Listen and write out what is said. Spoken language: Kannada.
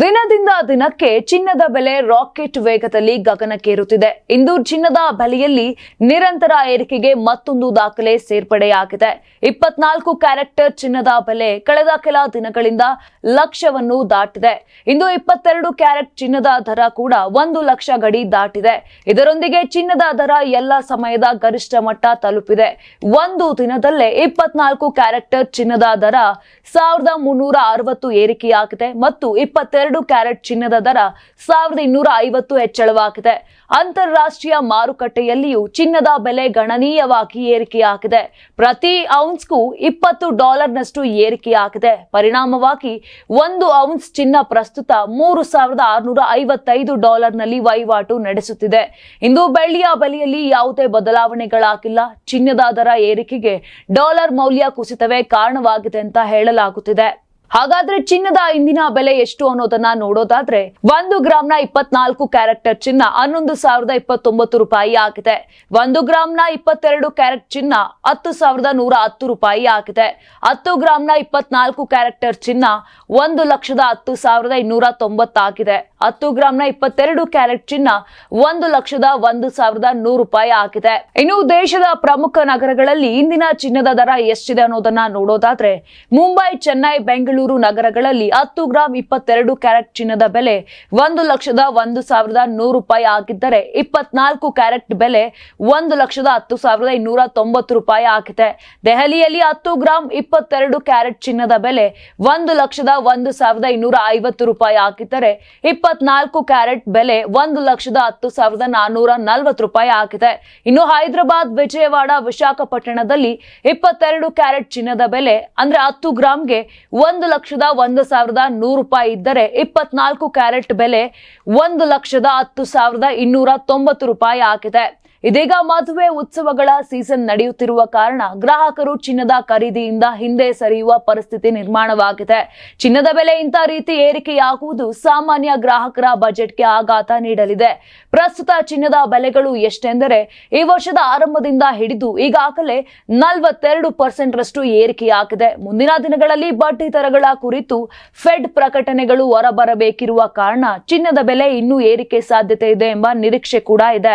ದಿನದಿಂದ ದಿನಕ್ಕೆ ಚಿನ್ನದ ಬೆಲೆ ರಾಕೆಟ್ ವೇಗದಲ್ಲಿ ಗಗನಕ್ಕೇರುತ್ತಿದೆ. ಇಂದು ಚಿನ್ನದ ಬೆಲೆಯಲ್ಲಿ ನಿರಂತರ ಏರಿಕೆಗೆ ಮತ್ತೊಂದು ದಾಖಲೆ ಸೇರ್ಪಡೆಯಾಗಿದೆ. ಇಪ್ಪತ್ನಾಲ್ಕು ಕ್ಯಾರೆಕ್ಟರ್ ಚಿನ್ನದ ಬೆಲೆ ಕಳೆದ ಕೆಲ ದಿನಗಳಿಂದ ಲಕ್ಷವನ್ನು ದಾಟಿದೆ. ಇಂದು ಇಪ್ಪತ್ತೆರಡು ಕ್ಯಾರೆಟ್ ಚಿನ್ನದ ದರ ಕೂಡ ಒಂದು ಲಕ್ಷ ಗಡಿ ದಾಟಿದೆ. ಇದರೊಂದಿಗೆ ಚಿನ್ನದ ದರ ಎಲ್ಲ ಸಮಯದ ಗರಿಷ್ಠ ಮಟ್ಟ ತಲುಪಿದೆ. ಒಂದು ದಿನದಲ್ಲೇ ಇಪ್ಪತ್ನಾಲ್ಕು ಕ್ಯಾರೆಕ್ಟರ್ ಚಿನ್ನದ ದರ ಸಾವಿರದ ಮುನ್ನೂರ ಅರವತ್ತು ಏರಿಕೆಯಾಗಿದೆ ಮತ್ತು ಇಪ್ಪತ್ತೆರಡು ಕ್ಯಾರೆಟ್ ಚಿನ್ನದ ದರ ಸಾವಿರದ ಇನ್ನೂರ ಐವತ್ತು ಹೆಚ್ಚಳವಾಗಿದೆ. ಅಂತಾರಾಷ್ಟ್ರೀಯ ಮಾರುಕಟ್ಟೆಯಲ್ಲಿಯೂ ಚಿನ್ನದ ಬೆಲೆ ಗಣನೀಯವಾಗಿ ಏರಿಕೆಯಾಗಿದೆ. ಪ್ರತಿ ಔನ್ಸ್ಗೂ ಇಪ್ಪತ್ತು ಡಾಲರ್ನಷ್ಟು ಏರಿಕೆಯಾಗಿದೆ. ಪರಿಣಾಮವಾಗಿ ಒಂದು ಔನ್ಸ್ ಚಿನ್ನ ಪ್ರಸ್ತುತ ಮೂರು ಸಾವಿರದ ಆರುನೂರ ಐವತ್ತೈದು ಡಾಲರ್ನಲ್ಲಿ ವಹಿವಾಟು ನಡೆಸುತ್ತಿದೆ. ಇಂದು ಬೆಳ್ಳಿಯ ಬೆಲೆಯಲ್ಲಿ ಯಾವುದೇ ಬದಲಾವಣೆಗಳಾಗಿಲ್ಲ. ಚಿನ್ನದ ದರ ಏರಿಕೆಗೆ ಡಾಲರ್ ಮೌಲ್ಯ ಕುಸಿತವೇ ಕಾರಣವಾಗಿದೆ ಅಂತ ಹೇಳಲಾಗುತ್ತಿದೆ. ಹಾಗಾದ್ರೆ ಚಿನ್ನದ ಇಂದಿನ ಬೆಲೆ ಎಷ್ಟು ಅನ್ನೋದನ್ನ ನೋಡೋದಾದ್ರೆ ಒಂದು ಗ್ರಾಮ್ನ ಇಪ್ಪತ್ನಾಲ್ಕು ಕ್ಯಾರೆಕ್ಟರ್ ಚಿನ್ನ ಹನ್ನೊಂದು ಸಾವಿರದ ಇಪ್ಪತ್ತೊಂಬತ್ತು ರೂಪಾಯಿ ಆಗಿದೆ. ಒಂದು ಗ್ರಾಮ್ನ ಇಪ್ಪತ್ತೆರಡು ಕ್ಯಾರೆಟ್ ಚಿನ್ನ ಹತ್ತು ಸಾವಿರದ ನೂರ ಹತ್ತು ರೂಪಾಯಿ ಆಗಿದೆ. ಹತ್ತು ಗ್ರಾಮ್ನ ಇಪ್ಪತ್ನಾಲ್ಕು ಕ್ಯಾರೆಕ್ಟರ್ ಚಿನ್ನ ಒಂದು ಲಕ್ಷದ ಹತ್ತು ಸಾವಿರದ ಇನ್ನೂರ ತೊಂಬತ್ತಾಗಿದೆ ಹತ್ತು ಗ್ರಾಮ್ನ ಇಪ್ಪತ್ತೆರಡು ಕ್ಯಾರೆಟ್ ಚಿನ್ನ ಒಂದು ಲಕ್ಷದ ಒಂದು ಸಾವಿರದ ನೂರು ರೂಪಾಯಿ ಆಗಿದೆ. ಇನ್ನು ದೇಶದ ಪ್ರಮುಖ ನಗರಗಳಲ್ಲಿ ಇಂದಿನ ಚಿನ್ನದ ದರ ಎಷ್ಟಿದೆ ಅನ್ನೋದನ್ನ ನೋಡೋದಾದ್ರೆ ಮುಂಬೈ, ಚೆನ್ನೈ, ಬೆಂಗಳೂರು ನಗರಗಳಲ್ಲಿ ಹತ್ತು ಗ್ರಾಂ ಇಪ್ಪತ್ತೆರಡು ಕ್ಯಾರೆಟ್ ಚಿನ್ನದ ಬೆಲೆ ಒಂದು ಲಕ್ಷದ ಒಂದು ಸಾವಿರದ ನೂರು ರೂಪಾಯಿ ಆಗಿದ್ದರೆ ಇಪ್ಪತ್ನಾಲ್ಕು ಕ್ಯಾರೆಟ್ ಬೆಲೆ ಒಂದು ಲಕ್ಷದ ಹತ್ತು ಸಾವಿರದ ಇನ್ನೂರ ತೊಂಬತ್ತು ರೂಪಾಯಿ ಆಗಿದೆ. ದೆಹಲಿಯಲ್ಲಿ ಹತ್ತು ಗ್ರಾಂ ಇಪ್ಪತ್ತೆರಡು ಕ್ಯಾರೆಟ್ ಚಿನ್ನದ ಬೆಲೆ ಒಂದು ಲಕ್ಷದ ಒಂದು ಸಾವಿರದ ಇನ್ನೂರ ಐವತ್ತು ರೂಪಾಯಿ ಆಗಿದ್ದರೆ ಇಪ್ಪತ್ನಾಲ್ಕು ಕ್ಯಾರೆಟ್ ಬೆಲೆ ಒಂದು ಲಕ್ಷದ ಹತ್ತು ಸಾವಿರದ ನಾನ್ನೂರ ನಲವತ್ತು ರೂಪಾಯಿ ಆಗಿದೆ. ಇನ್ನು ಹೈದರಾಬಾದ್, ವಿಜಯವಾಡ, ವಿಶಾಖಪಟ್ಟಣದಲ್ಲಿ ಇಪ್ಪತ್ತೆರಡು ಕ್ಯಾರೆಟ್ ಚಿನ್ನದ ಬೆಲೆ ಅಂದ್ರೆ ಹತ್ತು ಗ್ರಾಂಗೆ ಒಂದು ಲಕ್ಷದ ಒಂದು ಸಾವಿರದ ನೂರು ರೂಪಾಯಿ ಇದ್ದರೆ ಇಪ್ಪತ್ನಾಲ್ಕು ಕ್ಯಾರೆಟ್ ಬೆಲೆ ಒಂದು ಲಕ್ಷದ ಹತ್ತು ಸಾವಿರದ ಇನ್ನೂರ ತೊಂಬತ್ತು ರೂಪಾಯಿ ಆಗಿದೆ. ಇದೀಗ ಮದುವೆ ಉತ್ಸವಗಳ ಸೀಸನ್ ನಡೆಯುತ್ತಿರುವ ಕಾರಣ ಗ್ರಾಹಕರು ಚಿನ್ನದ ಖರೀದಿಯಿಂದ ಹಿಂದೆ ಸರಿಯುವ ಪರಿಸ್ಥಿತಿ ನಿರ್ಮಾಣವಾಗಿದೆ. ಚಿನ್ನದ ಬೆಲೆ ಇಂಥ ರೀತಿ ಏರಿಕೆಯಾಗುವುದು ಸಾಮಾನ್ಯ ಗ್ರಾಹಕರ ಬಜೆಟ್ಗೆ ಆಘಾತ ನೀಡಲಿದೆ. ಪ್ರಸ್ತುತ ಚಿನ್ನದ ಬೆಲೆಗಳು ಎಷ್ಟೆಂದರೆ ಈ ವರ್ಷದ ಆರಂಭದಿಂದ ಹಿಡಿದು ಈಗಾಗಲೇ ನಲವತ್ತೆರಡು ಪರ್ಸೆಂಟ್ ರಷ್ಟು ಏರಿಕೆಯಾಗಿದೆ. ಮುಂದಿನ ದಿನಗಳಲ್ಲಿ ಬಡ್ಡಿ ದರಗಳ ಕುರಿತು ಫೆಡ್ ಪ್ರಕಟಣೆಗಳು ಹೊರಬರಬೇಕಿರುವ ಕಾರಣ ಚಿನ್ನದ ಬೆಲೆ ಇನ್ನೂ ಏರಿಕೆ ಸಾಧ್ಯತೆ ಇದೆ ಎಂಬ ನಿರೀಕ್ಷೆ ಕೂಡ ಇದೆ.